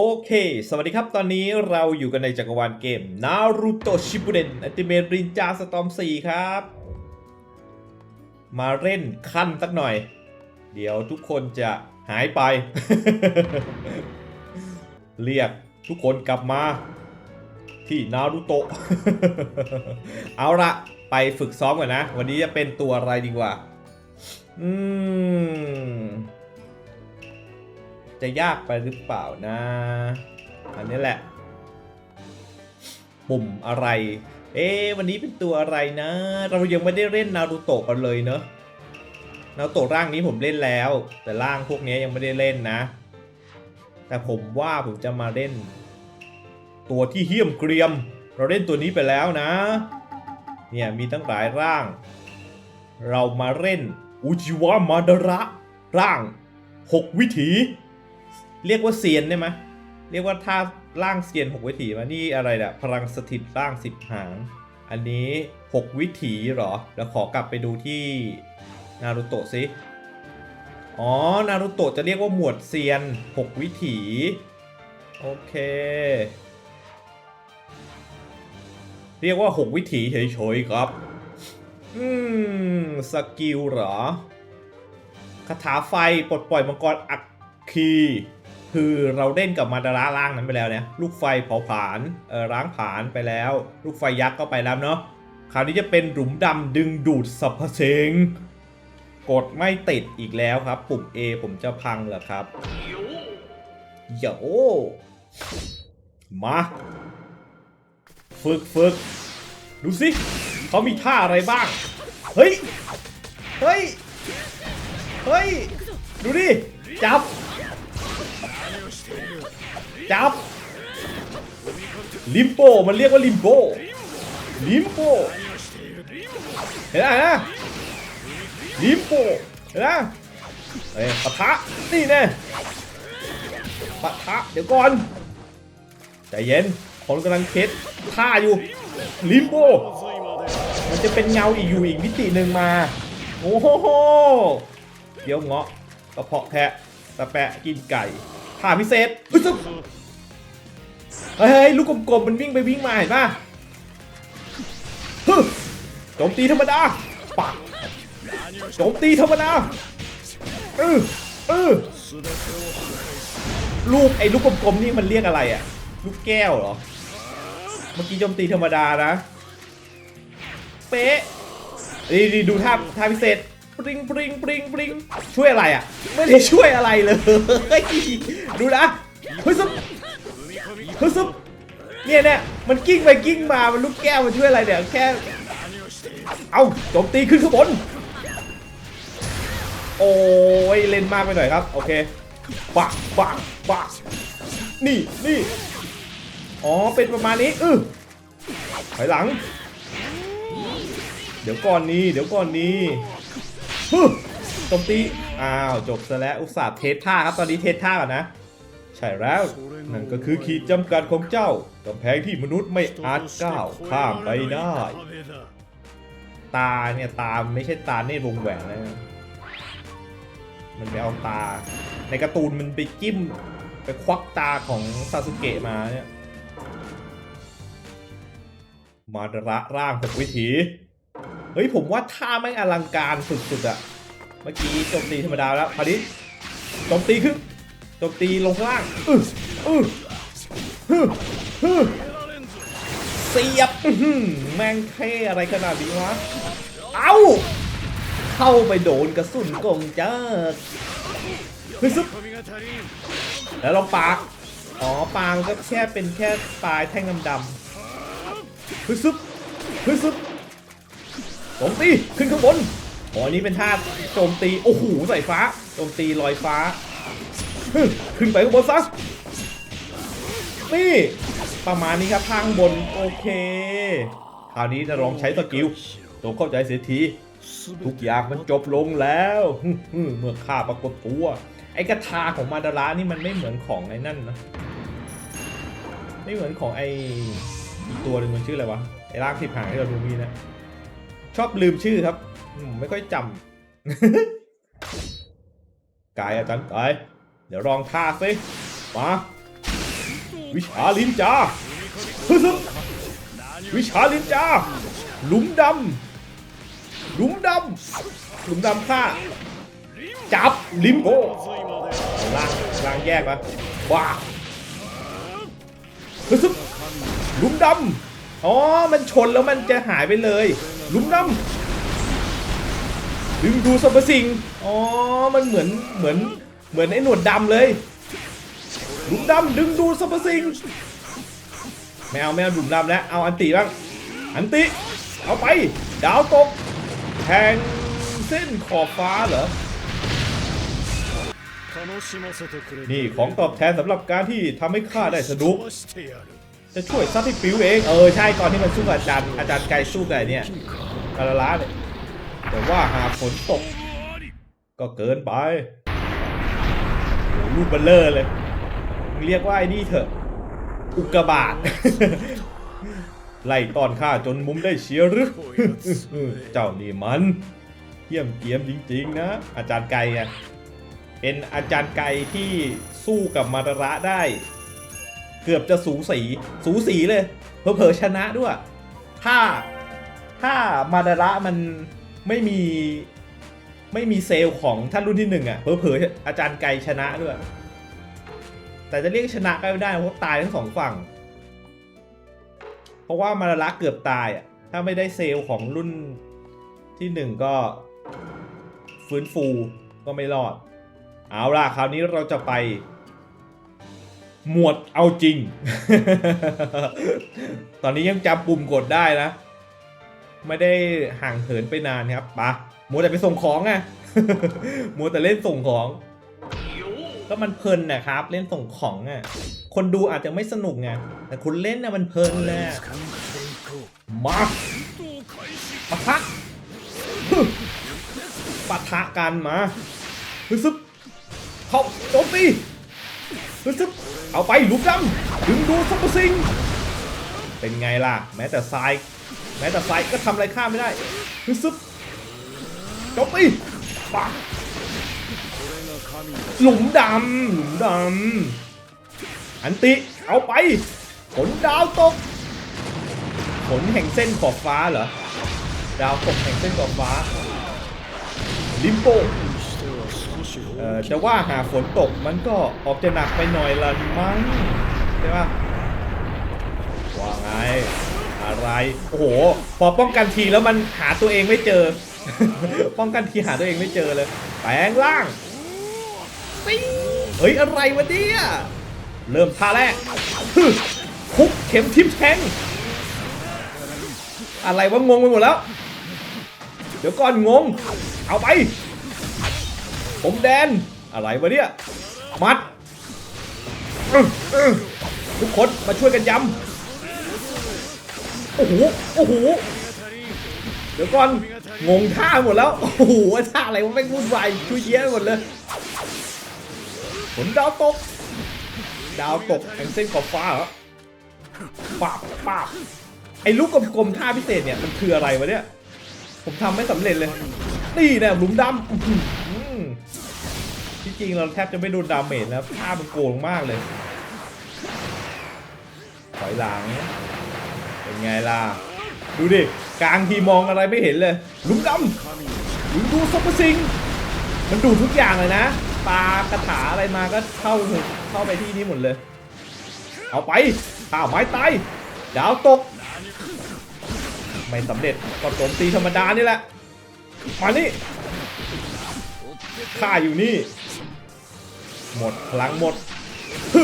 โอเค สวัสดีครับ ตอนนี้เราอยู่กันในจักรวาลเกม Naruto Shippuden Ultimate Ninja Storm 4 ครับ มาเล่นขั้นสักหน่อย เดี๋ยวทุกคนจะหายไป เรียกทุกคนกลับมาที่นารูโตะ เอาละไปฝึกซ้อมก่อนนะ วันนี้จะเป็นตัวอะไรดีกว่า อืม จะยากไปหรือเปล่านะ อันนี้แหละ ปุ่มอะไร เอ๊วันนี้เป็นตัวอะไรนะ เรายังไม่ได้เล่นนารูโตะกันเลยเนอะนารูโตะร่างนี้ผมเล่นแล้ว แต่ร่างพวกนี้ยังไม่ได้เล่นนะ แต่ผมว่าผมจะมาเล่น ตัวที่เหี้ยมเกรียม เราเล่นตัวนี้ไปแล้วนะ เนี่ยมีตั้งหลายร่าง เรามาเล่นอุจิวะมาดระร่าง 6 วิถี เรียกว่าเซียนได้ไหมเรียกว่าท่าร่างเซียน 6 วิถีมานี่อะไรเนี่ยพลังสถิตร่าง 10 หาง อันนี้ 6 วิถีเหรอ แล้วขอกลับไปดูที่นารูโตะสิอ๋อ นารูโตะจะเรียกว่าหมวดเซียน 6 วิถี โอเค เรียกว่า 6 วิถีเฉยๆครับ อืม สกิลเหรอคาถาไฟปลดปล่อยมังกรอัคคี คือเราเล่นกับมาดาราล่างนั้นไปแล้วเนี่ยลูกไฟเผาผลาญเออล้างผลาญไปแล้ว ลูกไฟยักษ์ก็ไปแล้วเนาะคราวนี้จะเป็นหลุมดำดึงดูดสรรพเสงกดไม่ติดอีกแล้วครับ ปุ่ม A ผมจะพังเหรอครับโยมาฝึกฝึกดูสิเขามีท่าอะไรบ้าง เฮ้ย เฮ้ย เฮ้ย ดูดิ จับ จับ ลิมโปมันเรียกว่าลิมโปลิมโปเห็นไหมนะลิมโปเห็นไหมเฮ้ยปะทะนี่แน่ปะทะเดี๋ยวก่อนใจเย็นผมกำลังเคสท่าอยู่ลิมโบมันจะเป็นเงาอีกอยู่อีกมิติหนึ่งมา โอ้โหเดี๋ยวเงาะกระเพาะแพะตะแปะกินไก่ ท่าพิเศษฮึซึบเฮ้ยลูกกลมๆมันวิ่งไปวิ่งมาเห็นป่ะฮึโจมตีธรรมดาปักโจมตีธรรมดาเออเออลูกไอ้ลูกกลมๆนี่มันเรียกอะไรอะลูกแก้วเหรอเมื่อกี้โจมตีธรรมดานะ เป๊ะนี่นี่ดูท่าท่าพิเศษ ปริงปริงปริงปริงช่วยอะไรอะ ไม่ได้ช่วยอะไรเลย ดูนะเฮ้ยซุปเฮ้ยซุปเนี่ยเนี่ยมันกิ้งไปกิ้งมามันลูกแก้วมันช่วยอะไรเนี่ยแค่เอาโจมตีขึ้นข้างบนโอ้ยเล่นมากไปหน่อยครับ โอเคปักปักปักนี่นี่อ๋อเป็นประมาณนี้อือถอยหลัง เดี๋ยวก่อนนี้ เดี๋ยวก่อนนี้ ฮึโจมตี อ้าว จบซะแล้ว อุตส่าห์เทสท่าครับ ตอนนี้เทสท่าก่อนนะ ใช่แล้ว นั่นก็คือขีดจำกัดของเจ้ากำแพงที่มนุษย์ไม่อาจก้าวข้ามไปได้ ตาเนี่ย ตาไม่ใช่ตาเนตรวงแหวนนะ มันไปเอาตา ในการ์ตูนมันไปจิ้ม ไปควักตาของซาสุเกะมาเนี่ย มาระร่างหกวิถี เฮ้ยผมว่าท่าไม่งอลังการสุดๆอะเมื่อกี้โจมตีธรรมดาแล้วคราวนี้โจมตีขึ้นโจมตีลงล่างอืออือฮึฮึเสียบแม่งเท่อะไรขนาดนี้วะ เอ้า เข้าไปโดนกระสุนกงเจิกเฮ้ยซุปแล้วลองปากอ๋อ ปางก็แค่เป็นแค่ปลายแท่งดำๆฮึซึบฮึซึบ โจมตีขึ้นข้างบนอ๋อนี้เป็นท่าโจมตีโอ้โหใส่ฟ้าโจมตีลอยฟ้า ขึ้นไปข้างบนซะนี่ประมาณนี้ครับทางบนโอเค คราวนี้จะลองใช้สกิลจงเข้าใจเสียทีทุกอย่างมันจบลงแล้วเมื่อข้าปรากฏตัวไอ้กระทาของมาดารานี่มันไม่เหมือนของไอ้นั่นนะไม่เหมือนของไอ้ตัวหนึ่งมันชื่ออะไรวะไอ้ร่างสิบหางที่เราดูมีนะ ชอบลืมชื่อครับ ไม่ค่อยจำกายอาจารย์กายเดี๋ยวลองท่าสิมาวิชาลินจาฮึซึวิชาลินจาหลุมดำหลุมดำหลุมดำฆ่า จับลิมโกล่างล่างแยกปะว้าฮึซึหลุมดำอ๋อ มันชนแล้วมันจะหายไปเลย ลุมดำดึงดูสรรพสิ่งอ๋อ มันเหมือนเหมือนเหมือนไอ้หนวดดำเลยหลุมดำดึงดูสรรพสิ่งไม่เอาไม่เอาหลุมดำแล้วเอาอันติบ้างอันติเอาไป ดาวตกแทงเส้นขอบฟ้าเหรอนี่ของตอบแทนสำหรับการที่ทำให้ข้าได้สนุก จะช่วยซัดให้ปิวเอง เออใช่ตอนที่มันสู้กับอาจารย์อาจารย์ไกลสู้กับเนี่ยคาราลาเนี่ยแต่ว่าหากฝนตก ก็เกินไปโอ้ลูกเบลเลอร์เลย เรียกว่าไอ้นี่เถอะ อุกกาบาตไล่ตอนข้าจนมุมได้เชียร์หรือเจ้านี่มันเยี่ยมเกียมจริงๆนะ อาจารย์ไก่ไงเป็นอาจารย์ไก่ที่สู้กับมาตาระได้ กือบจะสูสีสูสีเลยเผลอๆชนะด้วย ถ้าถ้ามาดาระมันไม่มีไม่มีเซลของท่านรุ่นที่หนึ่งอะเผลอๆอาจารย์ไกลชนะด้วย แต่จะเรียกชนะก็ไม่ได้เพราะตายทั้งสองฝั่ง เพราะว่ามาดาระเกือบตายอะถ้าไม่ได้เซลของรุ่นที่หนึ่งก็ฟื้นฟูก็ไม่รอด เอาล่ะ คราวนี้เราจะไป หมวดเอาจริง ตอนนี้ยังจำปุ่มกดได้นะ ไม่ได้ห่างเหินไปนานครับปะมัวแต่ไปส่งของไงมัวแต่เล่นส่งของ ก็มันเพลินนะครับ เล่นส่งของอะ คนดูอาจจะไม่สนุกไง แต่คุณเล่นน่ะมันเพลินแหละมาปะทะปะทะกันมาฮึซึบเข้าโจมตี ซึบเอาไปลุกดำดึงดูซัพเปอร์ซิง เป็นไงล่ะ แม้แต่ทราย แม้แต่ทรายก็ทำอะไรข้ามไม่ได้ฮึซึบจมตีปังหลุมดำหลุมดำอันติ เอาไป ผลดาวตก ผลแห่งเส้นขอบฟ้าเหรอ ดาวตกแห่งเส้นขอบฟ้า ลิมโบเอ่อ จะว่าหาฝนตกมันก็ออกจะหนักไปหน่อยละมั้งใช่ปะว่าไงอะไรโอ้โหพอป้องกันทีแล้วมันหาตัวเองไม่เจอ ป้องกันทีหาตัวเองไม่เจอเลยแปลงร่างเฮ้ยอะไรวะเนี่ยเริ่มท่าแรกฮึคุกเข็มทิมแทงอะไรวะงงไปหมดแล้ว เดี๋ยวก่อนงง เอาไป ผมแดน อะไรวะเนี่ย มัด ทุกคนมาช่วยกันย้ำ โอ้โห โอ้โห เดี๋ยวก่อน งงท่าหมดแล้ว โอ้โห ท่าอะไรวะแม่งวุ่นวายช่วยเยอะหมดเลยผลดาวตก ดาวตกแห่งเส้นขอบฟ้าเหรอปาบปาบไอ้ลูกกลมๆท่าพิเศษเนี่ย มันคืออะไรวะเนี่ย ผมทำไม่สำเร็จเลย นี่แน่หลุมดำ จริงเราแทบจะไม่โดนดาเมจแล้วท่ามันโกงมากเลยถอยหลังเป็นไงล่ะ ดูดิ กลางทีมองอะไรไม่เห็นเลยลุมดำลุมดูซัพเปอร์ซิง มันดูทุกอย่างเลยนะปลากระถาอะไรมาก็เข้าเข้าไปที่นี่หมดเลย เอาไปข้าวไม้ตายดาวตก ไม่สำเร็จก็โจมตีธรรมดานี่แหละ มานี่ข้าอยู่นี่ หมดพลังหมดฮึ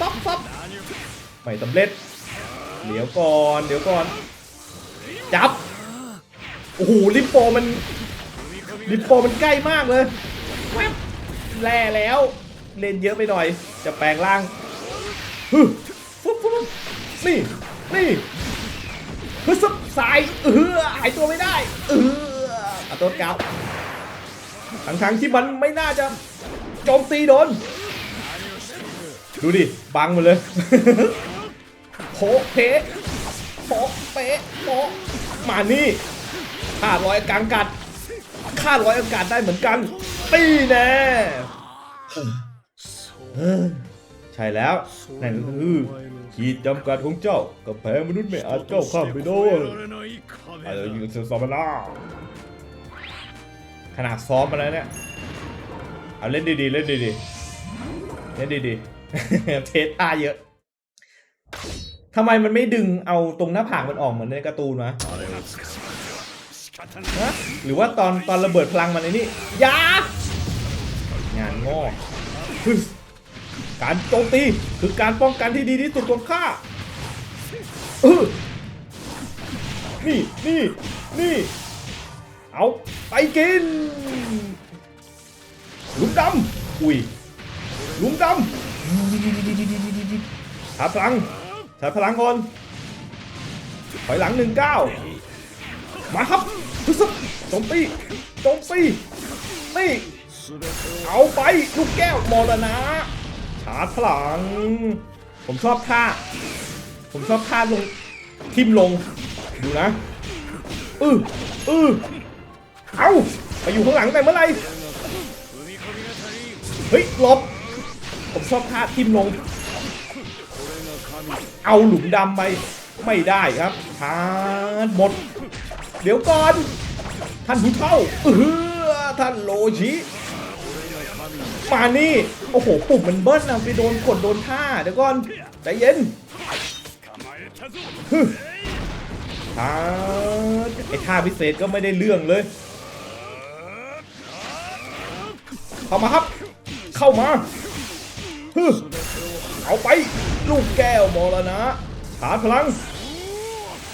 ป๊อปป๊อปไม่สำเร็จเดี๋ยวก่อนเดี๋ยวก่อน จับ โอ้โหลิปโปมันลิปโปมันใกล้มากเลยแหแล่แล้ว เล่นเยอะไปหน่อย จะแปลงร่างฮึฟุ๊บฟุ๊บนี่นี่ฮึซึบสายเออหายตัวไม่ได้ เอออาตัวเก่า ทั้งๆที่มันไม่น่าจะโจมตีโดน ดูดิ บังหมดเลยโผเพโผเปะโผมานี่ขาดรอยกางกัดขาดรอยอากาศได้เหมือนกันตีแน่ใช่แล้วนั่นก็คือขีดจำกัดของเจ้ากับแผงมนุษย์ไม่อาจเจ้าข้ามไปได้อะไรอยู่เซซอมมาล่า ขนาดซ้อมมาแล้วเนี่ย เอาเล่นดีๆ เล่นดีๆ เล่นดีๆ เทสท่าเยอะทำไมมันไม่ดึงเอาตรงหน้าผากมันออกเหมือนในการ์ตูนวะหรือว่าตอนตอนระเบิดพลังมันไอ้นี่ยางานงอกการโจมตีคือการป้องกันที่ดีที่สุดของข้านี่นี่นี่ เอาไปกินหลุมดำอุ้ยหลุมดำชาร์จพลังชาร์จพลังก่อนถอยหลังหนึ่งเก้ามาครับทุบโจมตีโจมตีนี่เอาไปลูกแก้วมรณะชาร์จพลัง ผมชอบท่า ผมชอบท่าลงทิมลง ดูนะ อืออือ เอาไปอยู่ข้างหลังแต่เมื่อไหร่เฮ้ยหลบผมชอบท่าทิมลง เอาหลุมดำไป ไม่ได้ครับชาร์หมด เดี๋ยวก่อน ท่านผู้เฒ่าเออท่านโลชิมานี่ โอ้โห ปุ่มมันเบิ้ลนะไปโดนกดโดนท่า เดี๋ยวก่อน ใจเย็นฮึท่าไอ้ท่าพิเศษก็ไม่ได้เรื่องเลย เข้ามาครับ เข้ามาฮึเอาไป ลูกแก้วมรณะชาร์จพลัง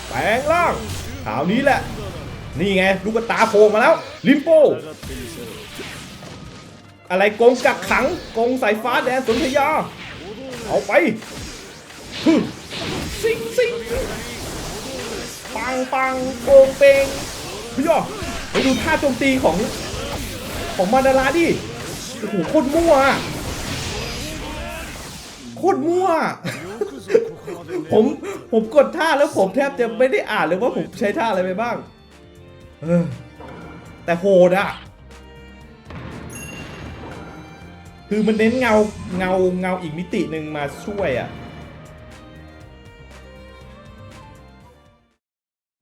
แปลงร่างข่าวนี้แหละ นี่ไง ลูกตาโผล่มาแล้ว ลิมโป อะไรกงกักขังกงสายฟ้าแดนสุนธยา เอาไปฮึซิงซิงปังปังโกงเปงเฮ้ยไปดูท่าโจมตีของของมาดาราดิ อ้โหโคตรมั่วโคตรมั่ว ผมผมกดท่าแล้วผมแทบจะไม่ได้อ่านเลยว่าผมใช้ท่าอะไรไปบ้าง เออ แต่โหดอะคือมันเน้นเงาเงาเงาอีกมิติหนึ่งมาช่วยอะ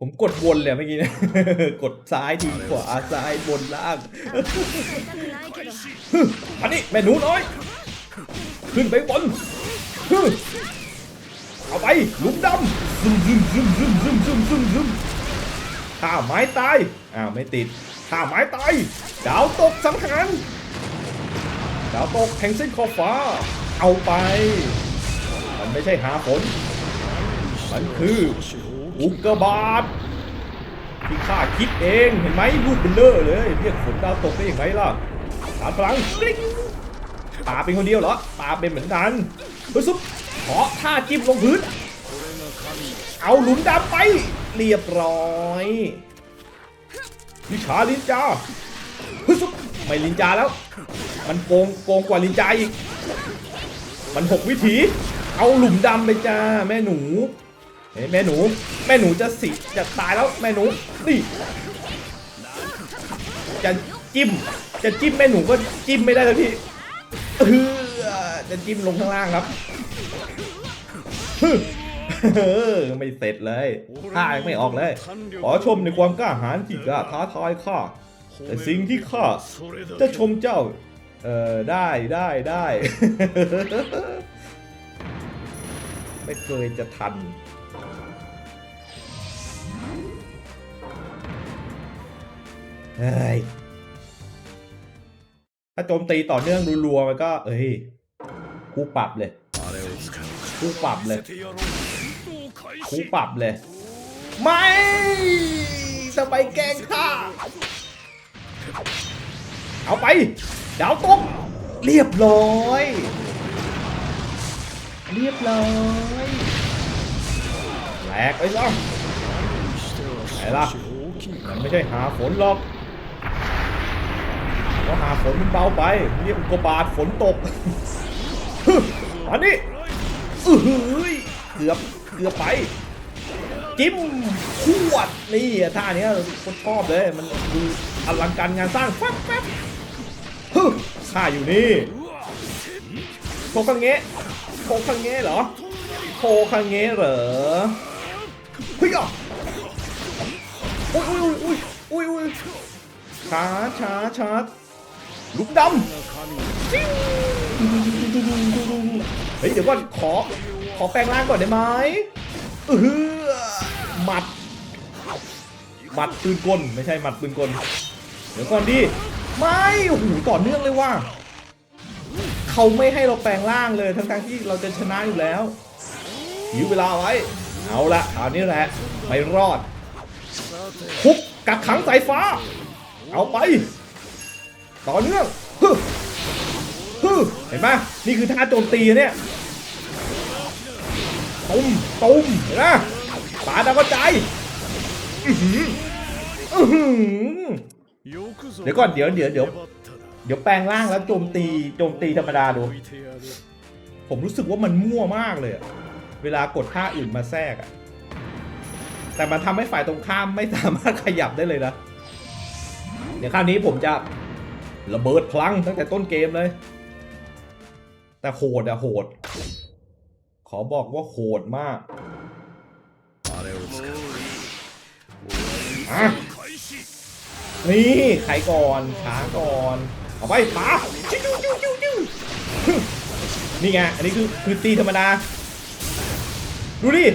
ผมกดวนเลยเมื่อกี้เนะกดซ้ายทีขวาซ้ายบนล่างมานี่แม่หนูน้อย ขึ้นไปบนเอาไปลุมดำซึมซึมซึมซึมซึมซึมซึมซึมข้าไม้ตายอ้าวไม่ติดข้าไม้ตายดาวตกสังหารดาวตกแห่งเส้นขอฟ้า เอาไป มันไม่ใช่หาผล มันคือ อุกกาบาตที่ข้าคิดเองเห็นไหมลูกเบลเลอร์เลยเรียกฝนดาวตกได้อย่างไรล่ะสารพลังกริ๊งปาเป็นคนเดียวเหรอปาเป็นเหมือนกันปึ๊บซุปขอท่าจิ้มลงพื้น เอาหลุมดำไป เรียบร้อยวิชาลินจาปึ๊บซุปไม่ลินจาแล้ว มันโกงโกงกว่าลินจาอีก มันหกวิถี เอาหลุมดำไปจ้าแม่หนู เฮ้ยแม่หนู แม่หนูจะสิจะตายแล้วแม่หนูนี่จะจิ้ม จะจิ้มแม่หนูก็จิ้มไม่ได้แล้วพี่เออจะจิ้มลงข้างล่างครับเออไม่เสร็จเลยท่ายังไม่ออกเลย ขอชมในความกล้าหาญที่กล้าท้าทายข้าแต่สิ่งที่ข้าจะชมเจ้า เออได้ได้ได้ ไม่เคยจะทัน เฮ้ยถ้าโจมตีต่อเนื่องรัวๆมันก็ เอ้ยกูปรับเลยกูปรับเลยกูปรับเลย ไม่ทำไมแกงข้าเอาไปดาวตกเรียบร้อย เรียบร้อยแหลกไปล่ะไหนล่ะมันไม่ใช่หาฝนหรอก เพราหาฝนมันเบาไปเรียกอุกกาบาตฝนตกอันนี้อือหือเกือบเกือบไป จิ้มขวดนี่ท่าเนี้ยคนชอบเลยมันดูอลังการงานสร้างแป๊บแป๊บฮึท่าอยู่นี่โคคังเงะโคคังเงะเหรอโคคังเงะเหรอเฮ้ยอะอุ้ยอุ้ยอุ้ยอุ้ยอุ้ย ช้าช้าช้าลุกดำจิ้งเฮ้ยเดี๋ยวก่อนขอ ขอแปลงร่างก่อนได้ไหมเออหมัดหมัดปืนกลไม่ใช่หมัดปืนกลเดี๋ยวก่อนดิไม่โอ้โหต่อเนื่องเลยว่ะเขาไม่ให้เราแปลงร่างเลยทั้งๆที่เราจะชนะอยู่แล้วยื้อเวลาไว้ เอาละเอาวนี้แหละไม่รอดคุกกักขังสายฟ้า เอาไป ต่อเนื่องฮึฮึเห็นไหมนี่คือท่าโจมตีเนี่ยตุ้มตุ้มเห็นไหมปาดาวกระจายเดี๋ยวก่อนเดี๋ยวเดี๋ยวเดี๋ยวเดี๋ยวแปลงร่างแล้วโจมตีโจมตีธรรมดาดู ผมรู้สึกว่ามันมั่วมากเลย เวลากดท่าอื่นมาแทรกอะแต่มันทำให้ฝ่ายตรงข้ามไม่สามารถขยับได้เลยนะ เดี๋ยวคราวนี้ผมจะระเบิดพลังตั้งแต่ต้นเกมเลย แต่โหดอะโหด ขอบอกว่าโหดมากอะนี่ใครก่อนช้าก่อน เอาไปป๋าจิ้วจิ้วจิ้วจิ้วนี่ไง อันนี้คือคือตีธรรมดา ดูดิ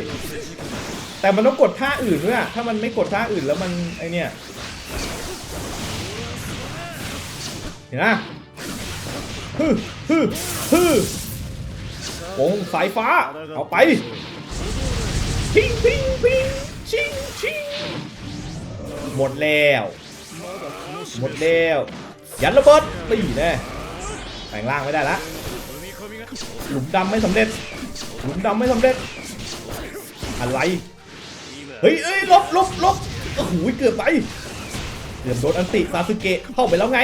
แต่มันต้องกดท่าอื่นด้วยอะถ้ามันไม่กดท่าอื่นแล้วมันไอเนี่ย เห็นไหมฮึฮึฮึวงสายฟ้า เอาไปพิงพิงพิงชิงชิงหมดแล้ว หมดแล้ว ยันระเบิดตีแน่แปลงร่างไม่ได้ละหลุมดำไม่สำเร็จ หลุมดำไม่สำเร็จ อะไร เฮ้ยเอ้ยลบลบลบโอ้โหเกือบไป เกือบโดนอันติซาสึเกะเข้าไปแล้วไง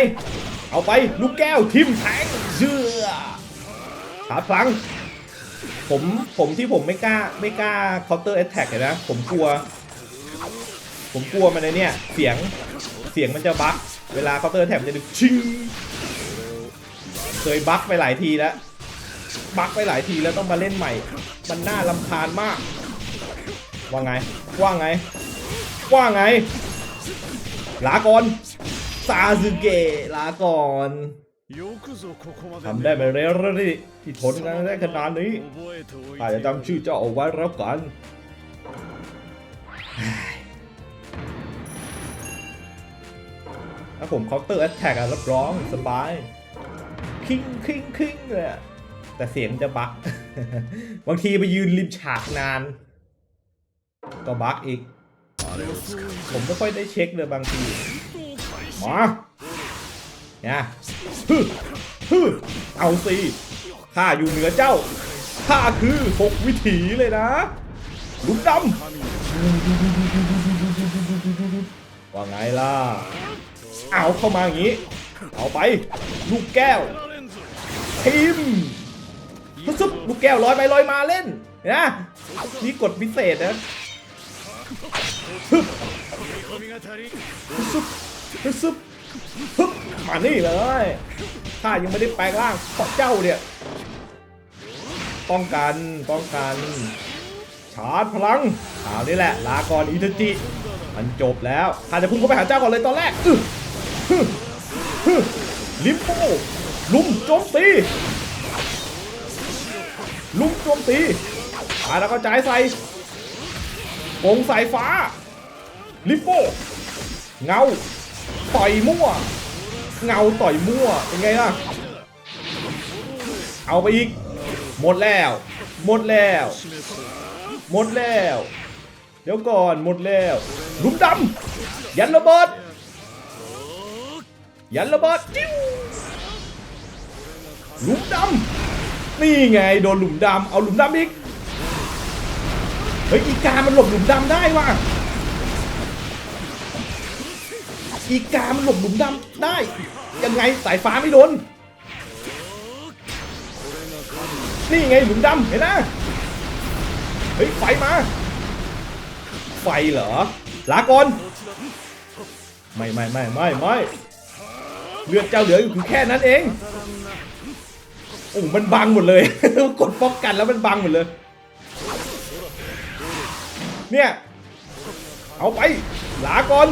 เอาไปลูกแก้วทิมแทงเชื่อชาร์จพลัง ผมผมที่ผมไม่กล้าไม่กล้าเคาน์เตอร์แอตแทกเลยนะผมกลัว ผมกลัวมันในเนี่ย เสียงเสียงมันจะบั๊กเวลาเคาน์เตอร์แอตแทกมันจะดึงชิงเคยบั๊กไปหลายทีแล้วบั๊กไปหลายทีแล้วต้องมาเล่นใหม่ มันน่าลำคาญมาก ว่าไง ว่าไง ว่าไงลาก่อน ซาสึเกะลาก่อนทำได้ไปเร็วที่ที่ทนกันได้ขนาดนี้อาจจะจำชื่อเจ้าเอาไว้แล้วกันถ้าผมเคาน์เตอร์แอตแทกอะรับรองสบาย คิงคิงคิงเลยอะแต่เสียงจะบักบางทีไปยืนริมฉากนาน ก็บักอีก ผมไม่ค่อยได้เช็คเลยบางที มาเนี่ยฮึฮึเอาสิข้าอยู่เหนือเจ้าข้าคือหกวิถีเลยนะลุมดำว่าไงล่ะเอาเข้ามาอย่างนี้ เอาไป ลูกแก้วทีมซุบลูกแก้วลอยไปลอยมาเล่นเห็นะนี่กดพิเศษนะฮึบซุบ ซุบฮึบมานี่เลยข้ายังไม่ได้แปลงร่างเพราะเจ้าเนี่ย ป้องกัน ป้องกัน ชาร์จพลังเอานี่แหละ ลาก่อนอิทจิ มันจบแล้ว ข้าจะพุ่งเข้าไปหาเจ้าก่อนเลยตอนแรกลิมโปลุมโจมตี ลุมโจมตีมาแล้วก็จ่ายใส่วงสายฟ้า ลิมโปเงา ต่อยมั่ว เงาต่อยมั่ว เป็นไงล่ะ เอาไปอีก หมดแล้ว หมดแล้ว หมดแล้ว เดี๋ยวก่อนหมดแล้วลุมดำยันระเบิด ยันระเบิดจิ้วลุมดำนี่ไงโดนหลุมดำเอาหลุมดำอีก เฮ้ยอีกามันหลบหลุมดำได้ว่ะ อีกามันหลบหลุมดำได้ ยังไงสายฟ้าไม่โดน นี่ไงหลุมดำเห็นนะเฮ้ยไฟมา ไฟเหรอ ลาก่อนไม่ไม่ไม่ไม่ไม่เลือดเจ้าเหลืออยู่แค่นั้นเองโอ้มันบังหมดเลย กดป้องกันแล้วมันบังหมดเลย เนี่ย เอาไป ลาก่อน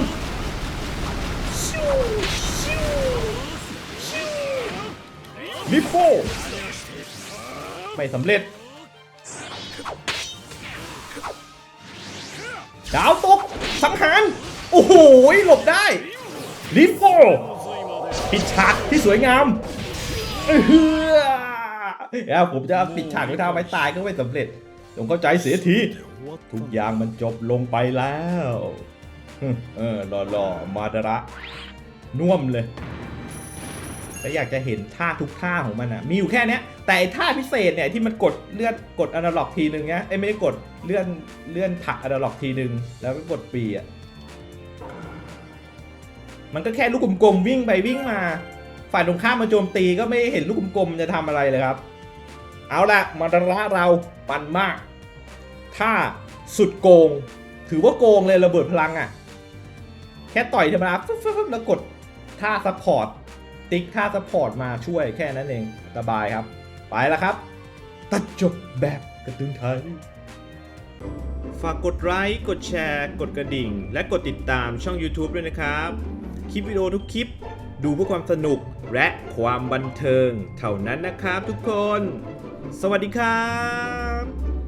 ลิปโป้ไม่สำเร็จ ดาวตก สังหาร โอ้โห หลบได้ ลิปโป้ปิดฉากที่สวยงามเออผมจะปิดฉากด้วยท่าไม้ตายก็ไม่สำเร็จจงเข้าใจเสียที ทุกอย่างมันจบลงไปแล้ว เออรอรอมาดระ น่วมเลยแต่อยากจะเห็นท่าทุกท่าของมันอะมีอยู่แค่นี้แต่ท่าพิเศษเนี่ยที่มันกดเลื่อนกดอนาล็อกทีนึงเนี้ยไอ้ยไม่ได้กดเลื่อนเลื่อนผักอนาล็อกทีนึง แล้วก็กดปีอะมันก็แค่ลูกกลมๆวิ่งไปวิ่งมา ฝ่ายตรงข้ามมาโจมตีก็ไม่เห็นลูกกลมๆจะทำอะไรเลยครับ เอาละมาดระเราปันมากถ้าสุดโกง ถือว่าโกงเลยระเบิดพลังอะ่ะแค่ต่อยธรรมดาฟึ๊บฟึ๊บฟึ๊บแล้วกด ท่าซัพพอร์ตติ๊กท่าซัพพอร์ตมาช่วยแค่นั้นเองสบายครับ ไปแล้วครับ ตัดจบแบบกระตึงไทยฝากกดไลค์ กดแชร์ กดกระดิ่ง และกดติดตามช่อง YouTube ด้วยนะครับ คลิปวิดีโอทุกคลิป ดูเพื่อความสนุกและความบันเทิง เท่านั้นนะครับทุกคน สวัสดีครับ